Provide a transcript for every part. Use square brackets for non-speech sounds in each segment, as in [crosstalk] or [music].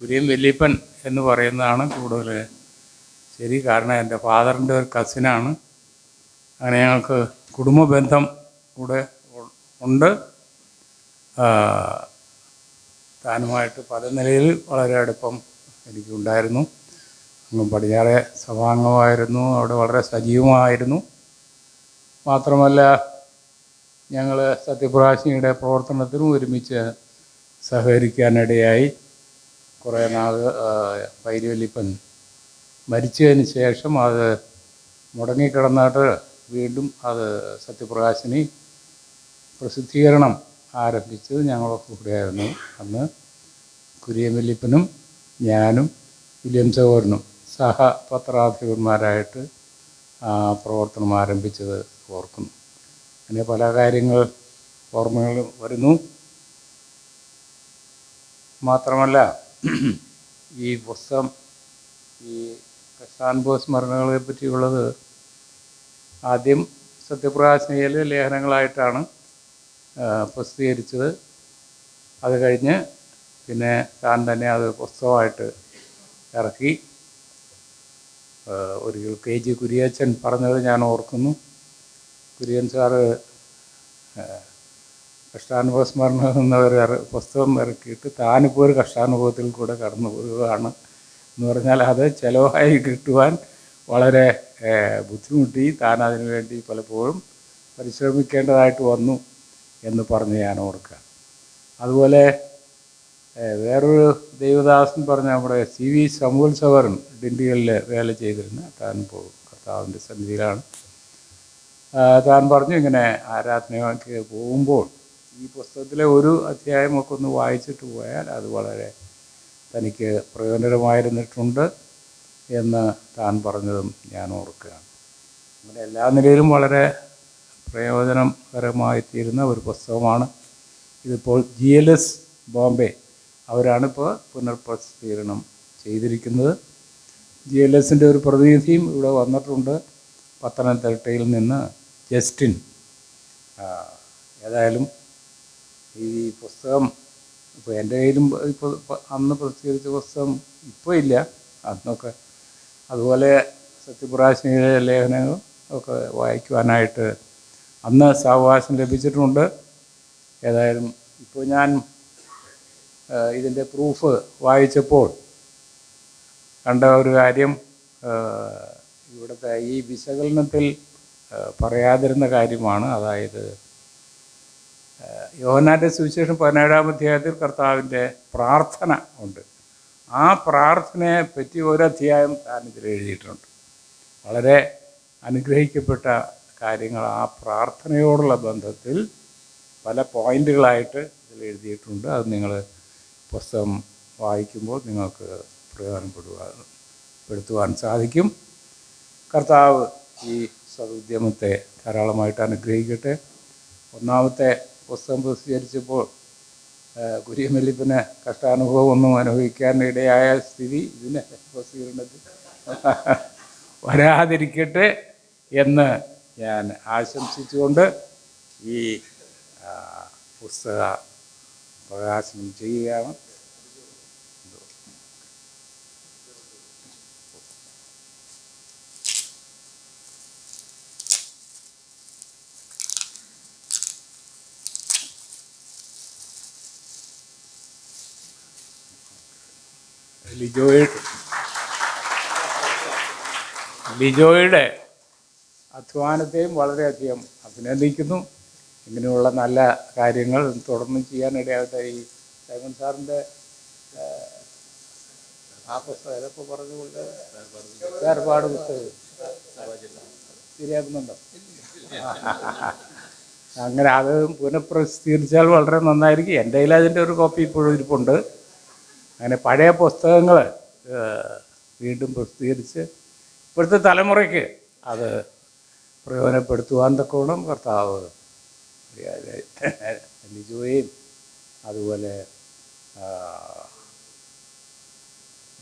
കുര്യൻ വെല്ലിപ്പൻ എന്ന് പറയുന്നതാണ് കൂടുതൽ ശരി. കാരണം എന്റെ ഫാദറിന്റെ ഒരു കസിനാണ് അങ്ങനെ ഞങ്ങൾക്ക് കുടുംബ ബന്ധം കൂടെ ഉണ്ട്. താനുമായിട്ട് പല നിലയിൽ വളരെ അടുപ്പം എനിക്കുണ്ടായിരുന്നു. അങ്ങ് പടിഞ്ഞാറെ സഭാംഗമായിരുന്നു. അവിടെ വളരെ സജീവമായിരുന്നു. മാത്രമല്ല ഞങ്ങൾ സത്യപ്രകാശിനിയുടെ പ്രവർത്തനത്തിനും ഒരുമിച്ച് സഹകരിക്കാനിടയായി. കുറേ നാൾ പൈരുവലിപ്പൻ മരിച്ചതിന് ശേഷം അത് മുടങ്ങിക്കിടന്നിട്ട് വീണ്ടും അത് സത്യപ്രകാശിനി പ്രസിദ്ധീകരണം ആരംഭിച്ചത് ഞങ്ങളൊക്കെ കൂടെയായിരുന്നു. അന്ന് കുര്യമല്ലിപ്പനും ഞാനും വില്യം സഹോദരനും സഹ പത്രാധിപന്മാരായിട്ട് പ്രവർത്തനം ആരംഭിച്ചത് ഓർക്കുന്നു. അങ്ങനെ പല കാര്യങ്ങൾ ഓർമ്മകൾ വരുന്നു. മാത്രമല്ല ഈ പുസ്തകം ഈ ബോസ് സ്മരണകളെ പറ്റിയുള്ളത് ആദ്യം സത്യപ്രകാശനയിലെ ലേഖനങ്ങളായിട്ടാണ് പ്രസിദ്ധീകരിച്ചത്. അത് കഴിഞ്ഞ് പിന്നെ താൻ തന്നെ അത് പുസ്തകമായിട്ട് ഇറക്കി. ഒരു കെ ജി കുരിയച്ചൻ പറഞ്ഞത് ഞാൻ ഓർക്കുന്നു. കുര്യൻ സാറ് ആ, കഷ്ടാനുഭവ സ്മരണ എന്ന ഒരു പുസ്തകം ഇറക്കിയിട്ട് താനിപ്പോൾ ഒരു കഷ്ടാനുഭവത്തിൽ കൂടെ കടന്നു പോവുകയാണ്. എന്ന് പറഞ്ഞാൽ അത് ചിലവായി കിട്ടുവാൻ വളരെ ബുദ്ധിമുട്ടി. താൻ അതിനു വേണ്ടി പലപ്പോഴും പരിശ്രമിക്കേണ്ടതായിട്ട് വന്നു എന്ന് പറഞ്ഞ് ഞാൻ ഓർക്കുക. അതുപോലെ വേറൊരു ദേവദാസൻ പറഞ്ഞ നമ്മുടെ സി വി സമൂൽ സവറൻ ഡിണ്ടികളിൽ വേല ചെയ്തിരുന്ന താൻ ഇപ്പോൾ കർത്താവിന്റെ സന്നിധിയിലാണ്. താൻ പറഞ്ഞു ഇങ്ങനെ ആരാധനയ്ക്ക് പോകുമ്പോൾ ഈ പുസ്തകത്തിലെ ഒരു അധ്യായമൊക്കെ ഒന്ന് വായിച്ചിട്ട് പോയാൽ അത് വളരെ തനിക്ക് പ്രയോജനകരമായിരുന്നിട്ടുണ്ട് എന്ന് താൻ പറഞ്ഞതും ഞാൻ ഓർക്കുകയാണ്. അങ്ങനെ എല്ലാ നിലയിലും വളരെ പ്രയോജനകരമായിത്തീരുന്ന ഒരു പുസ്തകമാണ്. ഇതിപ്പോൾ ജി എൽ എസ് ബോംബെ. അവരാണിപ്പോൾ പുനർപ്രസിദ്ധീകരണം ചെയ്തിരിക്കുന്നത്. ജി എൽ എസിന്റെ ഒരു പ്രതിനിധിയും ഇവിടെ വന്നിട്ടുണ്ട്. പത്തനംതിട്ടയിൽ നിന്ന് ജസ്റ്റിൻ. ഏതായാലും ഈ പുസ്തകം ഇപ്പോൾ എന്റെ കയ്യിലും ഇപ്പോൾ അന്ന് പ്രസിദ്ധീകരിച്ച പുസ്തകം ഇപ്പോൾ ഇല്ല. അന്നൊക്കെ അതുപോലെ സത്യപ്രകാശിനിയുടെ ലേഖനങ്ങൾ ഒക്കെ വായിക്കുവാനായിട്ട് അന്ന് സാവകാശം ലഭിച്ചിട്ടുണ്ട്. ഏതായാലും ഇപ്പോൾ ഞാൻ ഇതിന്റെ പ്രൂഫ് വായിച്ചപ്പോൾ കണ്ട ഒരു കാര്യം ഇവിടുത്തെ ഈ വിശകലനത്തിൽ പറയാതിരുന്ന കാര്യമാണ്. അതായത് യോഹന്നാന്റെ സുവിശേഷം പതിനേഴാം അധ്യായത്തിൽ കർത്താവിന്റെ പ്രാർത്ഥന ഉണ്ട്. ആ പ്രാർത്ഥനയെ പറ്റി ഒരു അധ്യായം താൻ ഇതിൽ എഴുതിയിട്ടുണ്ട്. വളരെ അനുഗ്രഹിക്കപ്പെട്ട കാര്യങ്ങൾ ആ പ്രാർത്ഥനയോടുള്ള ബന്ധത്തിൽ പല പോയിന്റുകളായിട്ട് ഇതിൽ എഴുതിയിട്ടുണ്ട്. അത് നിങ്ങൾ പുസ്തകം വായിക്കുമ്പോൾ നിങ്ങൾക്ക് പ്രയോജനപ്പെടുവാൻ പെടുത്തുവാൻ സാധിക്കും. കർത്താവ് ഈ സദുദ്യമത്തെ ധാരാളമായിട്ട് അനുഗ്രഹിക്കട്ടെ. ഒന്നാമത്തെ പുസ്തകം പ്രസിദ്ധീകരിച്ചപ്പോൾ കഷ്ടാനുഭവം ഒന്നും അനുഭവിക്കാൻ ഇടയായ സ്ഥിതി ഇതിന് പ്രസിദ്ധീകരണത്തിൽ [laughs] വരാതിരിക്കട്ടെ എന്ന് ഞാൻ ആശംസിച്ചുകൊണ്ട് ഈ പുസ്തക പ്രകാശനം ചെയ്യുകയാണ്. ലിജോയുടെ ലിജോയുടെ അധ്വാനത്തെയും വളരെയധികം അഭിനന്ദിക്കുന്നു. ഇങ്ങനെയുള്ള നല്ല കാര്യങ്ങൾ തുടർന്ന് ചെയ്യാനിടയാകട്ടെ. ഈ സൈമൺ സാറിന്റെ ആ പുസ്തകം ഏതൊക്കെ പറഞ്ഞുകൊണ്ട് വേർപാട് പുസ്തകം ശരിയാക്കുന്നുണ്ടോ? അങ്ങനെ അത് പുനഃപ്രസിദ്ധീകരിച്ചാൽ വളരെ നന്നായിരിക്കും. എന്റെ കയ്യിൽ അതിന്റെ ഒരു കോപ്പി ഇപ്പോഴും ഇരിപ്പുണ്ട്. അങ്ങനെ പഴയ പുസ്തകങ്ങൾ വീണ്ടും പ്രസിദ്ധീകരിച്ച് ഇപ്പോഴത്തെ തലമുറയ്ക്ക് അത് പ്രയോജനപ്പെടുത്തുവാൻ തക്കോണം കർത്താവ് [laughs] ലിജോയും അതുപോലെ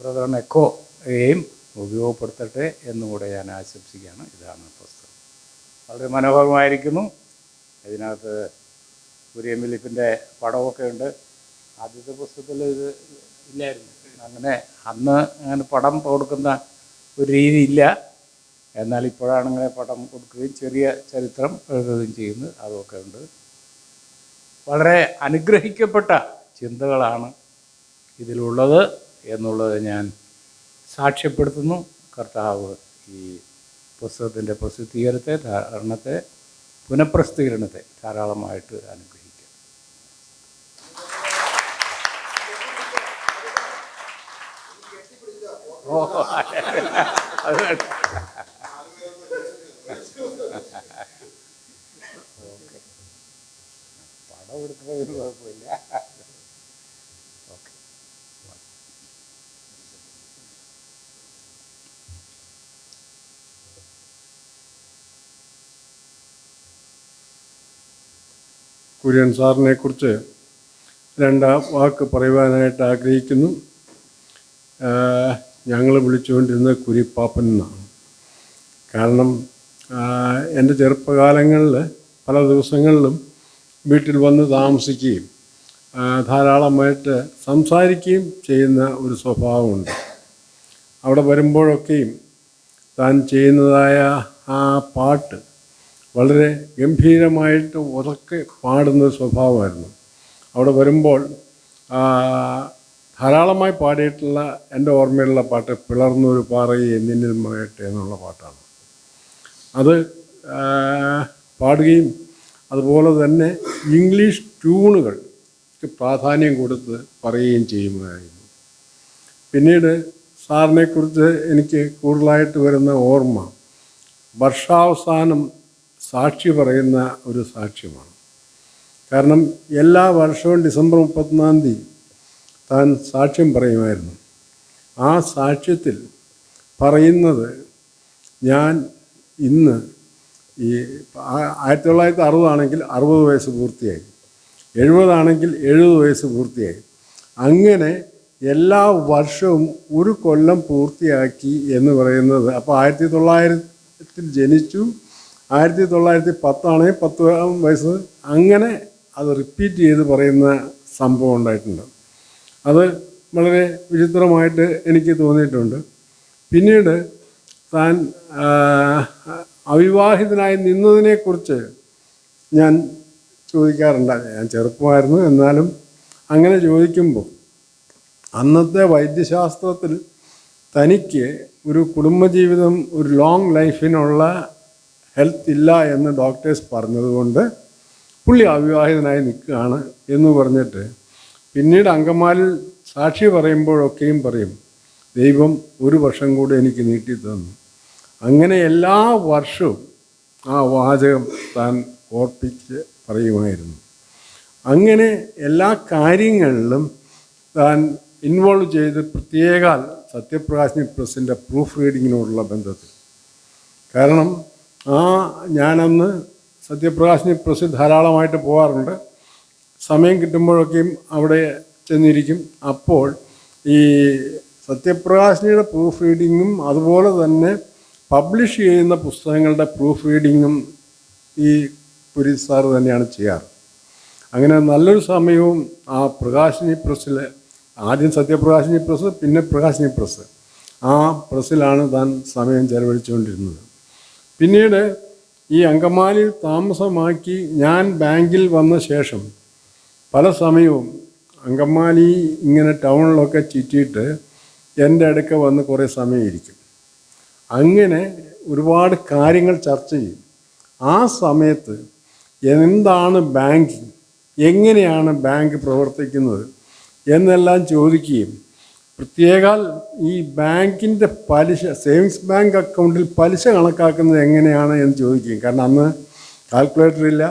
ബ്രദർ നെക്കോയെയും ഉപയോഗപ്പെടുത്തട്ടെ എന്നുകൂടെ ഞാൻ ആശംസിക്കുകയാണ്. ഇതാണ് പുസ്തകം. വളരെ മനോഹരമായിരിക്കുന്നു. ഇതിനകത്ത് കുര്യൻ ഫിലിപ്പിന്റെ പടമൊക്കെ ഉണ്ട്. ആദ്യത്തെ പുസ്തകത്തിൽ ഇത് ഇല്ലായിരുന്നു. അങ്ങനെ അന്ന് അങ്ങനെ പടം കൊടുക്കുന്ന ഒരു രീതി ഇല്ല എന്നാൽ ഇപ്പോഴാണ് ഇങ്ങനെ പടം കൊടുക്കുകയും ചെറിയ ചരിത്രം എഴുതുകയും ചെയ്യുന്നത് അതൊക്കെ ഉണ്ട്. വളരെ അനുഗ്രഹിക്കപ്പെട്ട ചിന്തകളാണ് ഇതിലുള്ളത് എന്നുള്ളത് ഞാൻ സാക്ഷ്യപ്പെടുത്തുന്നു. കർത്താവ് ഈ പുസ്തകത്തിന്റെ പ്രസിദ്ധീകരണത്തെ ധാരണത്തെ പുനഃപ്രസിദ്ധീകരണത്തെ ധാരാളമായിട്ട് അനുഗ്രഹിക്കുക ഓ അത് പടം എടുക്കുന്നതിന് കുഴപ്പമില്ല കുര്യൻ സാറിനെ കുറിച്ച് രണ്ടാം വാക്ക് പറയുവാനായിട്ട് ആഗ്രഹിക്കുന്നു. ഞങ്ങൾ വിളിച്ചുകൊണ്ടിരുന്നത് കുരിപ്പാപ്പൻ എന്നാണ്. കാരണം എന്റെ ചെറുപ്പകാലങ്ങളിൽ പല ദിവസങ്ങളിലും വീട്ടിൽ വന്ന് താമസിക്കുകയും ധാരാളമായിട്ട് സംസാരിക്കുകയും ചെയ്യുന്ന ഒരു സ്വഭാവമുണ്ട്. അവിടെ വരുമ്പോഴൊക്കെയും താൻ ചെയ്യുന്നതായ ആ പാട്ട് വളരെ ഗംഭീരമായിട്ട് ഉറക്കെ പാടുന്ന സ്വഭാവമായിരുന്നു. അവിടെ വരുമ്പോൾ ധാരാളമായി പാടിയിട്ടുള്ള എന്റെ ഓർമ്മയിലുള്ള പാട്ട് പിളർന്നൊരു പാറയെ എന്നിനിൽ മറയട്ടെ എന്നുള്ള പാട്ടാണ്. അത് പാടുകയും അതുപോലെ തന്നെ ഇംഗ്ലീഷ് ട്യൂണുകൾക്ക് പ്രാധാന്യം കൊടുത്ത് പറയുകയും ചെയ്യുന്നതായിരുന്നു. പിന്നീട് സാറിനെക്കുറിച്ച് എനിക്ക് കൂടുതലായിട്ട് വരുന്ന ഓർമ്മ വർഷാവസാനം സാക്ഷി പറയുന്ന ഒരു സാക്ഷ്യമാണ്. കാരണം എല്ലാ വർഷവും ഡിസംബർ മുപ്പത്തൊന്നാം തീയതി താൻ സാക്ഷ്യം പറയുമായിരുന്നു. ആ സാക്ഷ്യത്തിൽ പറയുന്നത് ഞാൻ ഇന്ന് ഈ ആയിരത്തി തൊള്ളായിരത്തി അറുപതാണെങ്കിൽ അറുപത് വയസ്സ് പൂർത്തിയായി. എഴുപതാണെങ്കിൽ എഴുപത് വയസ്സ് പൂർത്തിയായി. അങ്ങനെ എല്ലാ വർഷവും ഒരു കൊല്ലം പൂർത്തിയാക്കി എന്ന് പറയുന്നത് അപ്പോൾ ആയിരത്തി തൊള്ളായിരത്തിൽ ജനിച്ചു. ആയിരത്തി തൊള്ളായിരത്തി പത്താണെങ്കിൽ പത്ത് വയസ്സ്. അങ്ങനെ അത് റിപ്പീറ്റ് ചെയ്ത് പറയുന്ന സംഭവം ഉണ്ടായിട്ടുണ്ട്. അത് വളരെ വിചിത്രമായിട്ട് എനിക്ക് തോന്നിയിട്ടുണ്ട്. പിന്നീട് താൻ അവിവാഹിതനായി നിന്നതിനെക്കുറിച്ച് ഞാൻ ചോദിക്കാറുണ്ട്. ഞാൻ ചെറുപ്പമായിരുന്നു. എന്നാലും അങ്ങനെ ചോദിക്കുമ്പോൾ അന്നത്തെ വൈദ്യശാസ്ത്രത്തിൽ തനിക്ക് ഒരു കുടുംബജീവിതം ഒരു ലോങ് ലൈഫിനുള്ള ഹെൽത്ത് ഇല്ല എന്ന് ഡോക്ടേഴ്സ് പറഞ്ഞതുകൊണ്ട് പുള്ളി അവിവാഹിതനായി നിൽക്കുകയാണ് എന്ന് പറഞ്ഞിട്ട് പിന്നീട് അങ്കമാലിൽ സാക്ഷി പറയുമ്പോഴൊക്കെയും പറയും ദൈവം ഒരു വർഷം കൂടെ എനിക്ക് നീട്ടി തന്നു. അങ്ങനെ എല്ലാ വർഷവും ആ വാചകം താൻ ഓർപ്പിച്ച് പറയുമായിരുന്നു. അങ്ങനെ എല്ലാ കാര്യങ്ങളിലും താൻ ഇൻവോൾവ് ചെയ്ത് പ്രത്യേക സത്യപ്രകാശിനി പ്രസിന്റെ പ്രൂഫ് റീഡിങ്ങിനോടുള്ള ബന്ധത്തിൽ. കാരണം ആ ഞാനന്ന് സത്യപ്രകാശിനി പ്രസ് ധാരാളമായിട്ട് പോകാറുണ്ട് സമയം കിട്ടുമ്പോഴൊക്കെയും അവിടെ ചെന്നിരിക്കും. അപ്പോൾ ഈ സത്യപ്രകാശിനിയുടെ പ്രൂഫ് റീഡിങ്ങും അതുപോലെ തന്നെ പബ്ലിഷ് ചെയ്യുന്ന പുസ്തകങ്ങളുടെ പ്രൂഫ് റീഡിങ്ങും ഈ പുരി സാർ തന്നെയാണ് ചെയ്യാറ്. അങ്ങനെ നല്ലൊരു സമയവും ആ പ്രകാശിനി പ്രസ്സിൽ ആദ്യം സത്യപ്രകാശിനി പ്രസ് പിന്നെ പ്രകാശിനി പ്രസ് ആ പ്രസ്സിലാണ് താൻ സമയം ചെലവഴിച്ചുകൊണ്ടിരുന്നത്. പിന്നീട് ഈ അങ്കമാലിയിൽ താമസമാക്കി ഞാൻ ബാങ്കിൽ വന്ന ശേഷം പല സമയവും അങ്കമാലി ഇങ്ങനെ ടൗണിലൊക്കെ ചുറ്റിയിട്ട് എന്റെ അടുക്ക വന്ന് കുറേ സമയം ഇരിക്കും അങ്ങനെ ഒരുപാട് കാര്യങ്ങൾ ചർച്ച ചെയ്യും. ആ സമയത്ത് എന്താണ് ബാങ്കിങ് എങ്ങനെയാണ് ബാങ്ക് പ്രവർത്തിക്കുന്നത് എന്നെല്ലാം ചോദിക്കുകയും പ്രത്യേകാൽ ഈ ബാങ്കിന്റെ പലിശ സേവിങ്സ് ബാങ്ക് അക്കൗണ്ടിൽ പലിശ കണക്കാക്കുന്നത് എങ്ങനെയാണ് എന്ന് ചോദിക്കുകയും. കാരണം അന്ന് കാൽക്കുലേറ്റർ ഇല്ല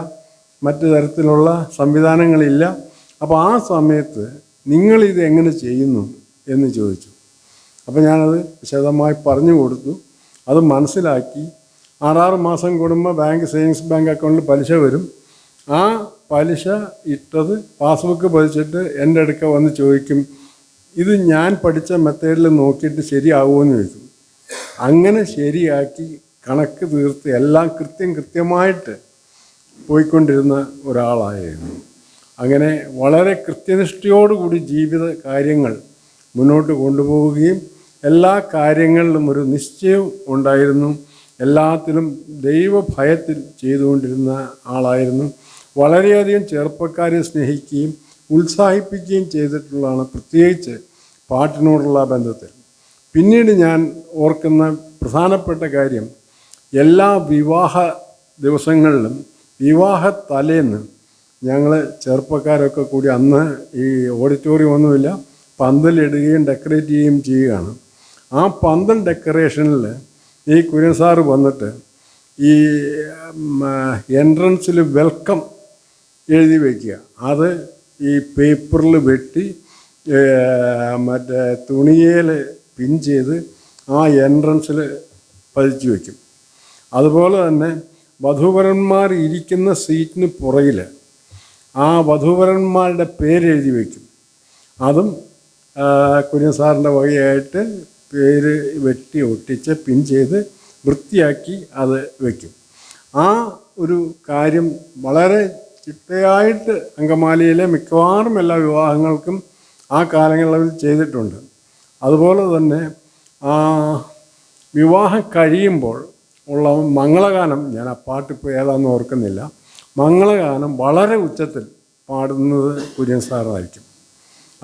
മറ്റു തരത്തിലുള്ള സംവിധാനങ്ങളില്ല. അപ്പോൾ ആ സമയത്ത് നിങ്ങളിത് എങ്ങനെ ചെയ്യുന്നു എന്ന് ചോദിച്ചു. അപ്പോൾ ഞാനത് വിശദമായി പറഞ്ഞു കൊടുത്തു. അത് മനസ്സിലാക്കി. ആറാറ് മാസം കൂടുമ്പോൾ ബാങ്ക് സേവിങ്സ് ബാങ്ക് അക്കൗണ്ടിൽ പലിശ വരും. ആ പലിശ ഇട്ടത് പാസ്ബുക്ക് പതിച്ചിട്ട് എന്റെ അടുക്ക വന്ന് ചോദിക്കും ഇത് ഞാൻ പഠിച്ച മെത്തേഡിൽ നോക്കിയിട്ട് ശരിയാകുമെന്ന് ചോദിക്കും. അങ്ങനെ ശരിയാക്കി കണക്ക് തീർത്ത് എല്ലാം കൃത്യം കൃത്യമായിട്ട് പോയിക്കൊണ്ടിരുന്ന ഒരാളായിരുന്നു. അങ്ങനെ വളരെ കൃത്യനിഷ്ഠയോടുകൂടി ജീവിത കാര്യങ്ങൾ മുന്നോട്ട് കൊണ്ടുപോവുകയും എല്ലാ കാര്യങ്ങളിലും ഒരു നിശ്ചയം ഉണ്ടായിരുന്നു. എല്ലാത്തിലും ദൈവഭയത്തിൽ ചെയ്തുകൊണ്ടിരുന്ന ആളായിരുന്നു. വളരെയധികം ചെറുപ്പക്കാരെ സ്നേഹിക്കുകയും ഉത്സാഹിപ്പിക്കുകയും ചെയ്തിട്ടുള്ളതാണ് പ്രത്യേകിച്ച് പാട്ടിനോടുള്ള ബന്ധത്തിൽ. പിന്നീട് ഞാൻ ഓർക്കുന്ന പ്രധാനപ്പെട്ട കാര്യം എല്ലാ വിവാഹ ദിവസങ്ങളിലും വിവാഹ തലേന്ന് ഞങ്ങൾ ചെറുപ്പക്കാരൊക്കെ കൂടി അന്ന് ഈ ഓഡിറ്റോറിയം ഒന്നുമില്ല പന്തലിടുകയും ഡെക്കറേറ്റ് ചെയ്യുകയും ചെയ്യുകയാണ്. ആ പന്തൽ ഡെക്കറേഷനിൽ ഈ കുര്യൻ സാറ് വന്നിട്ട് ഈ എൻട്രൻസിൽ വെൽക്കം എഴുതി വയ്ക്കുക. അത് ഈ പേപ്പറിൽ വെട്ടി മറ്റേ തുണിയേൽ പിൻ ചെയ്ത് ആ എൻട്രൻസിൽ പതിച്ചു വയ്ക്കും. അതുപോലെ തന്നെ വധൂവരന്മാർ ഇരിക്കുന്ന സീറ്റിന് പുറകിൽ ആ വധൂവരന്മാരുടെ പേരെഴുതി വയ്ക്കും അതും കുഞ്ഞു കുര്യൻ സാറിന്റെ വകയായിട്ട് പേര് വെട്ടി ഒട്ടിച്ച് പിൻ ചെയ്ത് വൃത്തിയാക്കി അത് വയ്ക്കും ആ ഒരു കാര്യം വളരെ ചിട്ടയായിട്ട് അങ്കമാലിയിലെ മിക്കവാറും എല്ലാ വിവാഹങ്ങൾക്കും ആ കാലങ്ങളിൽ ചെയ്തിട്ടുണ്ട്. അതുപോലെ തന്നെ ആ വിവാഹം കഴിയുമ്പോൾ ഉള്ള മംഗളഗാനം ഞാൻ ആ പാട്ടിപ്പോൾ ഏതാണെന്ന് ഓർക്കുന്നില്ല. മംഗളഗാനം വളരെ ഉച്ചത്തിൽ പാടുന്നത് കുര്യൻ സാറായിരിക്കും.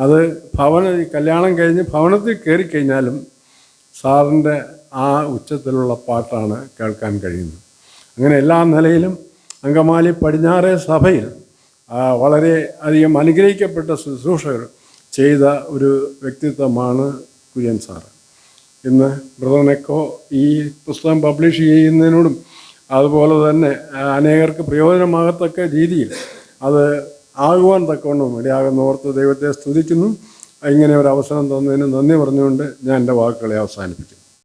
അത് ഭവന കല്യാണം കഴിഞ്ഞ് ഭവനത്തിൽ കയറിക്കഴിഞ്ഞാലും സാറിന്റെ ആ ഉച്ചത്തിലുള്ള പാട്ടാണ് കേൾക്കാൻ കഴിയുന്നത്. അങ്ങനെ എല്ലാ നിലയിലും അങ്കമാലി പടിഞ്ഞാറേ സഭയിൽ വളരെ അധികം അനുഗ്രഹിക്കപ്പെട്ട ശുശ്രൂഷകൾ ചെയ്ത ഒരു വ്യക്തിത്വമാണ് കുര്യൻ സാറ്. ഇന്ന് ബ്രദറിനെക്കോ ഈ പുസ്തകം പബ്ലിഷ് ചെയ്യുന്നതിനോടും അതുപോലെ തന്നെ അനേകർക്ക് പ്രയോജനമാകത്തക്ക രീതിയിൽ അത് ആകുവാൻ തക്കവണ്ണം ഇടയാകുന്നോർത്ത് ദൈവത്തെ സ്തുതിക്കുന്നു. ഇങ്ങനെ ഒരു അവസരം തന്നതിന് നന്ദി പറഞ്ഞുകൊണ്ട് ഞാൻ എന്റെ വാക്കുകളെ അവസാനിപ്പിക്കുന്നു.